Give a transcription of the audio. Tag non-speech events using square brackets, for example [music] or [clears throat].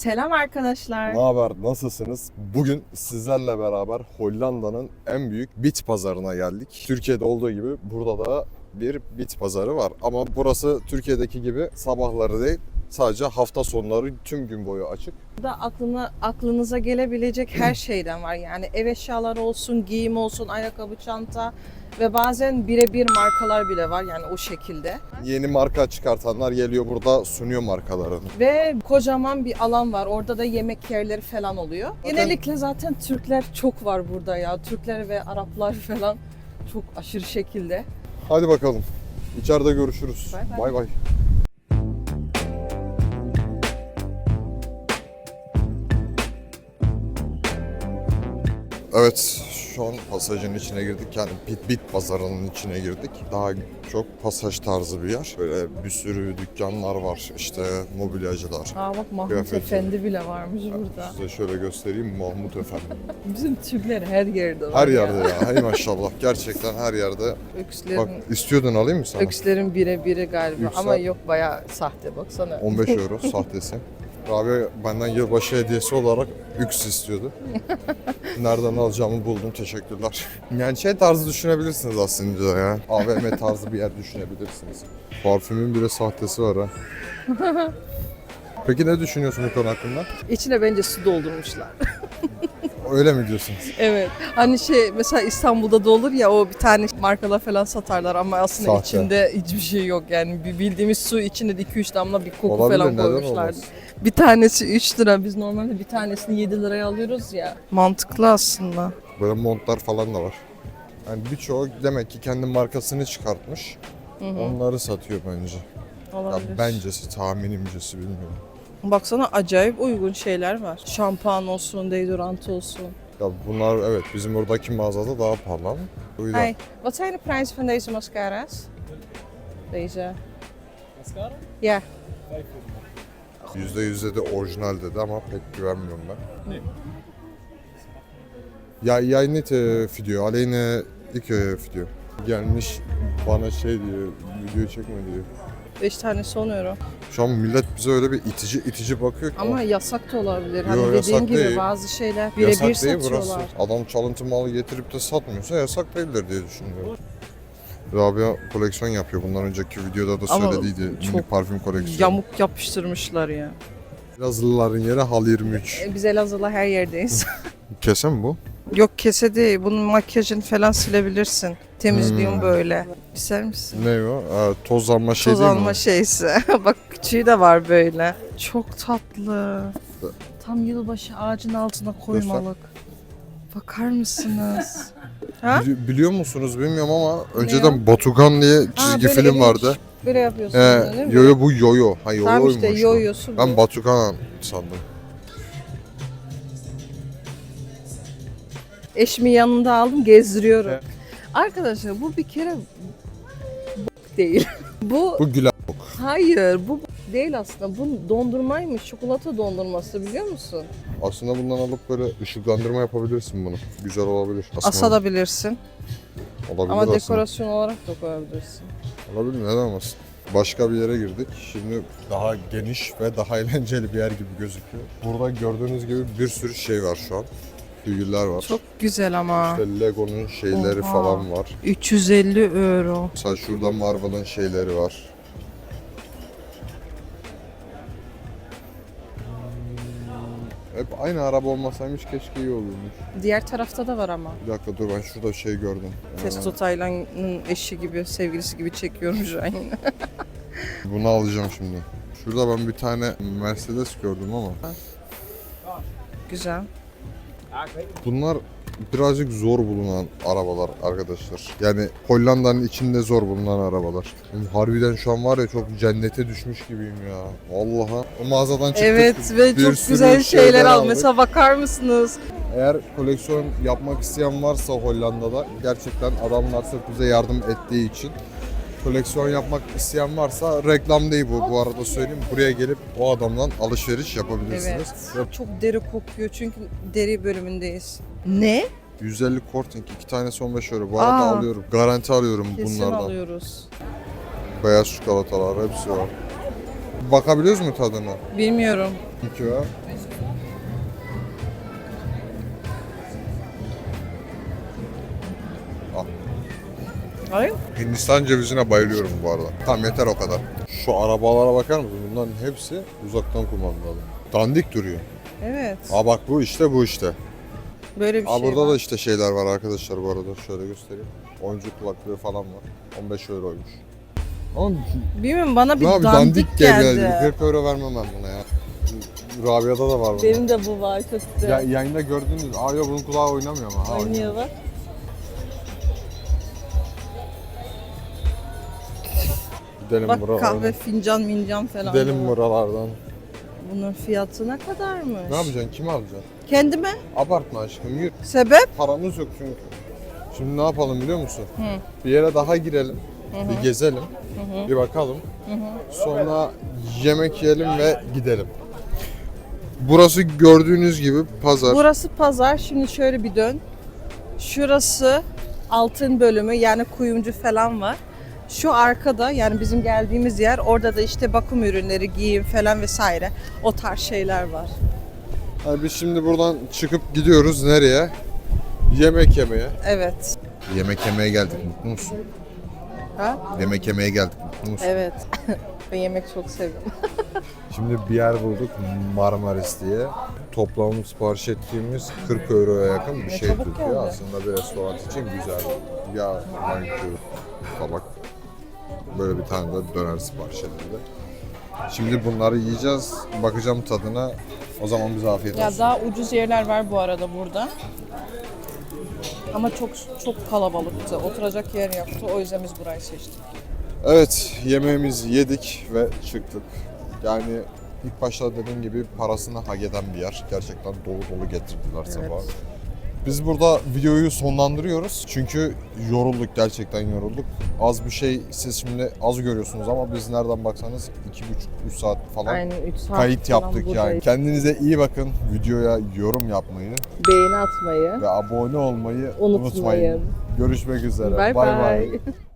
Selam arkadaşlar. Ne haber? Nasılsınız? Bugün sizlerle beraber Hollanda'nın en büyük bit pazarına geldik. Türkiye'de olduğu gibi burada da bir bit pazarı var. Ama burası Türkiye'deki gibi sabahları değil, sadece hafta sonları tüm gün boyu açık. Burada aklına, aklınıza gelebilecek her [clears throat] şeyden var. Yani ev eşyaları olsun, giyim olsun, ayakkabı, çanta ve bazen birebir markalar bile var yani o şekilde. Yeni marka çıkartanlar geliyor burada sunuyor markalarını. Ve kocaman bir alan var. Orada da yemek yerleri falan oluyor. Zaten- Genellikle zaten Türkler çok var burada ya. Türkler ve Araplar [laughs] falan çok aşırı şekilde. Hadi bakalım. İçeride görüşürüz. Bay bay. Evet, şu an pasajın içine girdik. Yani bit, bit pazarının içine girdik. Daha çok pasaj tarzı bir yer. Böyle bir sürü dükkanlar var. İşte mobilyacılar. Aa bak Mahmut Kıyafetçi. Efendi bile varmış burada. Size şöyle göstereyim Mahmut Efendi. [laughs] Bizim Türkler her yerde var Her ya. yerde ya. Hey maşallah. Gerçekten her yerde. Ökslerin, Bak istiyordun alayım mı sana? ökslerin bire biri galiba Yüksel. ama yok bayağı sahte baksana. 15 [laughs] euro sahtesi. Rabia benden yılbaşı hediyesi olarak üks istiyordu. [laughs] Nereden alacağımı buldum. Teşekkürler. Yani şey tarzı düşünebilirsiniz aslında ya. AVM tarzı bir yer düşünebilirsiniz. Parfümün bile sahtesi var ha. [laughs] Peki ne düşünüyorsun bu konu hakkında? İçine bence su doldurmuşlar. [laughs] Öyle mi diyorsunuz? evet. Hani şey mesela İstanbul'da da olur ya o bir tane markalar falan satarlar ama aslında Sahte. içinde hiçbir şey yok yani. Bir bildiğimiz su içinde de 2-3 damla bir koku Olabilir falan neden koymuşlar. olmaz? Bir tanesi 3 lira. Biz normalde bir tanesini 7 liraya alıyoruz ya. Mantıklı aslında. Böyle montlar falan da var. Yani birçoğu demek ki kendi markasını çıkartmış. Onları satıyor bence. Ya Olabilir. bencesi, tahminimcesi bilmiyorum. Baksana acayip uygun şeyler var. Şampuan olsun, deodorant olsun. Ya bunlar evet bizim buradaki mağazada daha pahalı. O yüzden Hey, wat zijn de prijzen van deze mascara's? Deze. Mascara? Ja. %100 de orijinal dedi ama pek güvenmiyorum ben. Ne? Ya jij niet eh, video, alleen eh, ik eh, video. Gelmiş bana şey diyor, video çekme diyor. 5 tanesi 10 euro. Şu an millet bize öyle bir itici itici bakıyor ki. Ama yasak da olabilir. Hani Yo, dediğin gibi değil. bazı şeyler birebir değil burası. satıyorlar. Adam çalıntı malı getirip de satmıyorsa yasak değildir diye düşünüyorum. Rabia koleksiyon yapıyor. Bundan önceki videoda da Ama söylediydi. Mini çok parfüm koleksiyonu. Yamuk yapıştırmışlar ya. Elazığlıların yeri Hal 23. E, Biz Elazığ'la her yerdeyiz. Kese mi bu? Yok kese değil. Bunun makyajını falan silebilirsin. Temizliyorum Hmm. böyle. İster misin? Ne o? Ha, toz alma şey Toz değil mi? alma şeysi. [laughs] Bak küçüğü de var böyle. Çok tatlı. Tam yılbaşı ağacın altına koymalık. Bakar mısınız? [laughs] Ha? Bili- biliyor musunuz bilmiyorum ama önceden Batukan diye çizgi böyle film elini vardı. Böyle yapıyorsun. Ee, değil mi? yoyo bu yoyo. Ha yoyoymuş. Tamam işte yoyosu bu. Ben Batukan sandım. Eşimi yanında aldım gezdiriyorum. Arkadaşlar bu bir kere b- değil. [laughs] bu Bu gülen. hayır bu b- değil aslında. Bu dondurmaymış. Çikolata dondurması biliyor musun? Aslında bundan alıp böyle ışıklandırma yapabilirsin bunu. Güzel olabilir. Aslında Asabilirsin. olabilir Ama aslında. dekorasyon olarak da koyabilirsin. Olabilir neden olmasın. Başka bir yere girdik. Şimdi daha geniş ve daha eğlenceli bir yer gibi gözüküyor. Burada gördüğünüz gibi bir sürü şey var şu an. Figürler var. Çok güzel ama. İşte Lego'nun şeyleri Oha. falan var. 350 euro. Mesela şurada Marvel'ın şeyleri var. Hep aynı araba olmasaymış keşke iyi olurmuş. Diğer tarafta da var ama. Bir dakika dur ben şurada şey gördüm. Testo Taylan'ın eşi gibi, sevgilisi gibi çekiyorum şu an. Ee, [laughs] bunu alacağım şimdi. Şurada ben bir tane Mercedes gördüm ama. Güzel. Bunlar birazcık zor bulunan arabalar arkadaşlar. Yani Hollanda'nın içinde zor bulunan arabalar. Harbiden şu an var ya çok cennete düşmüş gibiyim ya. Vallahi. O mağazadan çıktık. Evet ve bir çok güzel şeyler al. Mesela bakar mısınız? Eğer koleksiyon yapmak isteyen varsa Hollanda'da gerçekten adamlar sırf bize yardım ettiği için koleksiyon yapmak isteyen varsa reklam değil bu bu arada söyleyeyim. Buraya gelip o adamdan alışveriş yapabilirsiniz. Evet. Çok deri kokuyor çünkü deri bölümündeyiz. Ne? 150 Korting iki tanesi 15 euro. Bu arada Aa. alıyorum. Garanti alıyorum Kesin bunlardan. alıyoruz. Beyaz çikolatalar hepsi var. Bakabiliyoruz mu tadına? Bilmiyorum. İki ver. Al. Hayır. Hindistan cevizine bayılıyorum bu arada. Tamam yeter o kadar. Şu arabalara bakar mısın? Bunların hepsi uzaktan kumandalı. Dandik duruyor. Evet. Aa bak bu işte bu işte. Böyle bir Aa şey burada var. da işte şeyler var arkadaşlar bu arada. Şöyle göstereyim. Oyuncu kulaklığı falan var. 15 euroymuş. Ama Bilmiyorum bana bir abi dandik, dandik geldi. geldi. 40 euro vermem ben buna ya. Rabia'da da var bunun. Benim de bu var güzel. Ya, yayında gördünüz. Aa yok bunun kulağı oynamıyor ama. Ha, Oynuyor bak. Gidelim Bak buralardan. kahve fincan mincan falan. Gidelim var. buralardan. Bunun fiyatı ne kadarmış? Ne yapacaksın? Kimi alacaksın? Kendime? Abartma aşkım. Yürü. Sebep? Paramız yok çünkü. Şimdi ne yapalım biliyor musun? Hı. Bir yere daha girelim. Bir gezelim. Bir bakalım. Sonra yemek yiyelim ve gidelim. Burası gördüğünüz gibi pazar. Burası pazar. Şimdi şöyle bir dön. Şurası altın bölümü yani kuyumcu falan var. Şu arkada yani bizim geldiğimiz yer orada da işte bakım ürünleri, giyim falan vesaire o tarz şeyler var. Yani biz şimdi buradan çıkıp gidiyoruz nereye? Yemek yemeye. Evet. Yemek yemeye geldik mutlu musun? Ha? Yemek yemeye geldik mutlu musun? Evet. [laughs] ben yemek çok seviyorum. [laughs] Şimdi bir yer bulduk Marmaris diye. Toplam sipariş ettiğimiz 40 euroya yakın bir şey tutuyor. Aslında bir restoran için güzel. Ya manikür, tabak. Böyle bir tane de döner sipariş edildi. Şimdi bunları yiyeceğiz. Bakacağım tadına. O zaman bize afiyet Ya olsun. daha ucuz yerler var bu arada burada. Ama çok çok kalabalıktı. Oturacak yer yoktu. O yüzden biz burayı seçtik. Evet, yemeğimizi yedik ve çıktık. Yani ilk başta dediğim gibi parasını hak eden bir yer. Gerçekten dolu dolu getirdiler sabah. Biz burada videoyu sonlandırıyoruz. Çünkü yorulduk, gerçekten yorulduk. Az bir şey siz şimdi az görüyorsunuz ama biz nereden baksanız 2,5-3 saat falan Aynen 3 saat kayıt falan yaptık yani. buradayız. Kendinize iyi bakın. Videoya yorum yapmayı Beğeni atmayı ve abone olmayı unutmayın. unutmayın. Görüşmek üzere. Bay bay. [laughs]